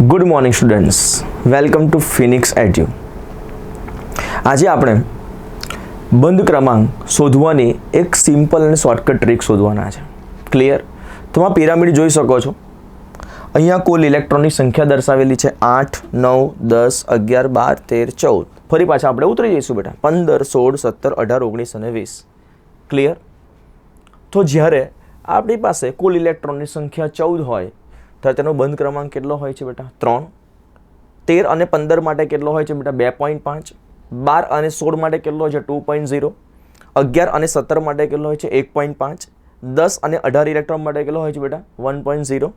Good morning students welcome to Phoenix એટ્યુ આજે આપણે બંધ ક્રમાંક શોધવાની એક સિમ્પલ અને શોર્ટકટ ટ્રીક શોધવાના છે. ક્લિયર તમે પિરામિડ જોઈ શકો છો. અહીંયા કુલ ઇલેક્ટ્રોનની સંખ્યા દર્શાવેલી છે આઠ, નવ, દસ, અગિયાર, બાર, તેર, ચૌદ. ફરી પાછા આપણે ઉતરી જઈશું બેટા. પંદર, સોળ, સત્તર, અઢાર, ઓગણીસ અને વીસ. ક્લિયર તો જ્યારે આપણી પાસે કુલ ઇલેક્ટ્રોનની સંખ્યા ચૌદ હોય તો તેનો બંધ ક્રમાંક કેટલો હોય છે બેટા? ત્રણ. તેર અને પંદર માટે કેટલો હોય છે બેટા? બે પોઈન્ટ પાંચ. બાર અને સોળ માટે કેટલો હોય છે? Two point zero. અગિયાર અને સત્તર માટે કેટલો હોય છે? એક પોઈન્ટ પાંચ. દસ અને અઢાર ઇલેક્ટ્રોન માટે કેટલો હોય છે બેટા? One point zero.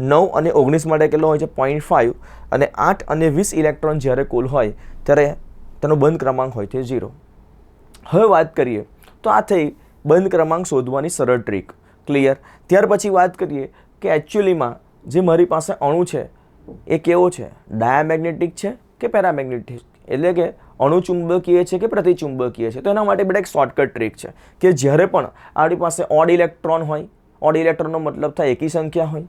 નવ અને ઓગણીસ માટે કેટલો હોય છે? પોઈન્ટ ફાઇવ અને આઠ અને વીસ ઇલેક્ટ્રોન જ્યારે કુલ હોય, ત્યારે તેનો બંધ ક્રમાંક હોય છે ઝીરો. હવે વાત કરીએ, તો આ થઈ બંધ ક્રમાંક શોધવાની સરળ ટ્રીક. ક્લિયર ત્યાર પછી વાત કરીએ કે એકચ્યુઅલીમાં જે મારી પાસે અણુ છે, એ કેવો છે? ડાયામેગ્નેટિક છે કે પેરામેગ્નેટિક? એટલે કે અણુચુંબકીય છે કે પ્રતિચુંબકીય છે? તો એના માટે બેટા એક શોર્ટકટ ટ્રીક છે કે જ્યારે પણ આપણી પાસે ઓડ ઇલેક્ટ્રોન હોય ઓડ ઇલેક્ટ્રોનનો મતલબ થાય એકી સંખ્યા હોય,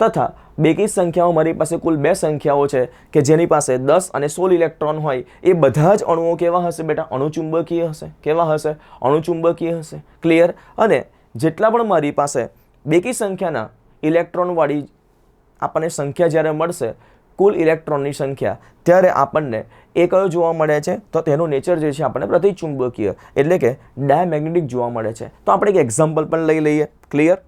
તથા બેકી સંખ્યાઓ મારી પાસે કુલ બે સંખ્યાઓ છે કે જેની પાસે દસ અને સોળ ઇલેક્ટ્રોન હોય, એ બધા જ અણુઓ કેવા હશે બેટા? અણુચુંબકીય હશે. કેવા હશે? અણુચુંબકીય હશે. ક્લિયર અને જેટલા પણ મારી પાસે બેકી સંખ્યાના ઇલેક્ટ્રોનવાળી આપણને સંખ્યા જ્યારે મળશે, કુલ ઇલેક્ટ્રોનની સંખ્યા, ત્યારે આપણને એ કયો જોવા મળે છે? તો તેનું નેચર જે છે આપણને પ્રતિચુંબકીય, એટલે કે ડાયમેગ્નેટિક જોવા મળે છે. તો આપણે એક એક્ઝામ્પલ પણ લઈ લઈએ. ક્લિયર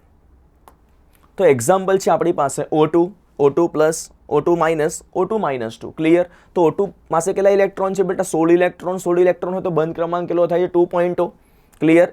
તો એક્ઝામ્પલ છે આપણી પાસે O two O two plus O two minus O two minus two clear તો ઓ ટુ પાસે કેટલા ઇલેક્ટ્રોન છે બેટા? સોળ ઇલેક્ટ્રોન. સોળ ઇલેક્ટ્રોન હોય તો બંધ ક્રમાંક કેટલો થાય? છે two point clear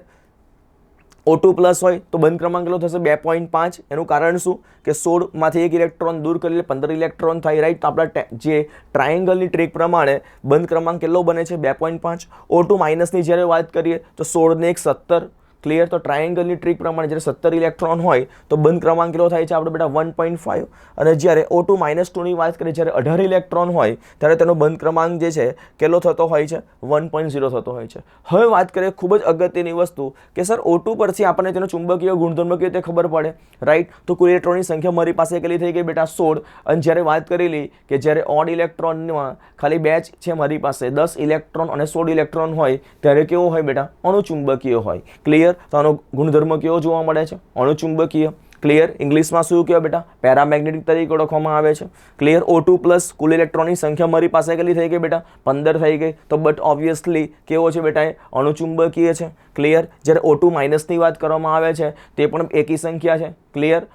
O two plus હોય તો બંધ ક્રમાંક કેટલો થશે? બે પોઈન્ટ પાંચ. એનું કારણ શું? કે સોળમાંથી એક ઇલેક્ટ્રોન દૂર કરી લે, પંદર ઇલેક્ટ્રોન થાય રાઈટ તો આપણા જે ટ્રાયેંગલની ટ્રીક પ્રમાણે બંધ ક્રમાંક કેટલો બને છે? બે પોઈન્ટ પાંચ. ઓ ટુ માઇનસની જ્યારે વાત કરીએ તો સોળને એક સત્તર. ક્લિયર તો ટ્રાયેંગલની ટ્રીક પ્રમાણે જ્યારે સત્તર ઇલેક્ટ્રોન હોય તો બંધ ક્રમાંક કેટલો થાય છે આપણે બેટા? વન પોઈન્ટ ફાઇવ અને જ્યારે ઓ ટુ માઇનસ ટુની વાત કરીએ, જ્યારે અઢાર ઇલેક્ટ્રોન હોય, ત્યારે તેનો બંધ ક્રમાંક જે છે, કેટલો થતો હોય છે? વન પોઈન્ટ ઝીરો થતો હોય છે. હવે વાત કરીએ ખૂબ જ અગત્યની વસ્તુ કે સર ઓ ટુ પરથી આપણને તેનો ચુંબકીય ગુણધર્મ કેવી રીતે ખબર પડે? રાઈટ તો કુલ ઇલેક્ટ્રોનની સંખ્યા મારી પાસે કેટલી થઈ ગઈ બેટા? સોળ. અને જ્યારે વાત કરેલી કે જ્યારે ઓડ ઇલેક્ટ્રોનમાં ખાલી બે જ છે મારી પાસે, દસ ઇલેક્ટ્રોન અને સોળ ઇલેક્ટ્રોન હોય, ત્યારે કેવો હોય બેટા? અણુચુંબકીય હોય. ક્લિયર તો આનો ગુણધર્મ કેવો જોવા મળે છે? અણુચુંબકીય. ક્લિયર ઇંગ્લિશમાં શું કહેવાય બેટા? પેરામેગ્નેટિક તરીકે ઓળખવામાં આવે છે. ક્લિયર ઓ ટુ પ્લસ કુલ ઇલેક્ટ્રોનની સંખ્યા મારી પાસે કેટલી થઈ ગઈ બેટા? પંદર થઈ ગઈ. તો બટ ઓબ્વિયસલી કેવો છે બેટા એ? અણુચુંબકીય છે. ક્લિયર જ્યારે ઓ ટુ માઇનસની વાત કરવામાં આવે છે, તે પણ એકી સંખ્યા છે. ક્લિયર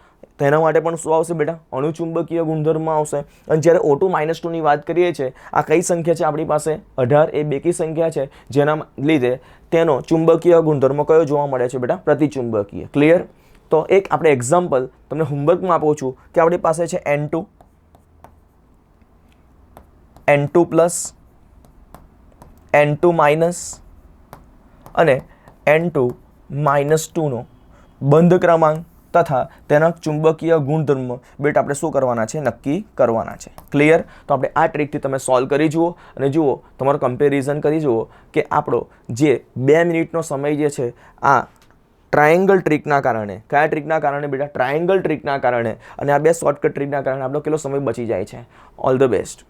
તો એના માટે પણ શું આવશે બેટા? અણુચુંબકીય ગુણધર્મ આવશે. અને જ્યારે ટુ માઇનસ ટુની વાત કરીએ છીએ, આ કઈ સંખ્યા છે આપણી પાસે? અઢાર એ બેકી સંખ્યા છે, જેના લીધે તેનો ચુંબકીય ગુણધર્મ કયો જોવા મળે છે બેટા? પ્રતિચુંબકીય. ક્લિયર તો એક આપણે એક્ઝામ્પલ તમને હોમવર્કમાં આપું છું કે આપણી પાસે છે N two N two plus N two minus અને એન ટુ માઇનસ ટુનો બંધ ક્રમાંક. તથા તેના ચુંબકીય ગુણધર્મ બેટ આપણે શું કરવાના છે? નક્કી કરવાના છે. ક્લિયર તો આપણે આ ટ્રીકથી તમે સોલ્વ કરી જુઓ અને જુઓ, તમારો કમ્પેરિઝન કરી જુઓ કે આપણો જે બે મિનિટનો સમય જે છે, આ ટ્રાયેંગલ ટ્રીકના કારણે, કયા ટ્રીકના કારણે બેટા? ટ્રાયેંગલ ટ્રીકના કારણે અને આ બે શોર્ટકટ ટ્રીકના કારણે આપણો કેટલો સમય બચી જાય છે? All the best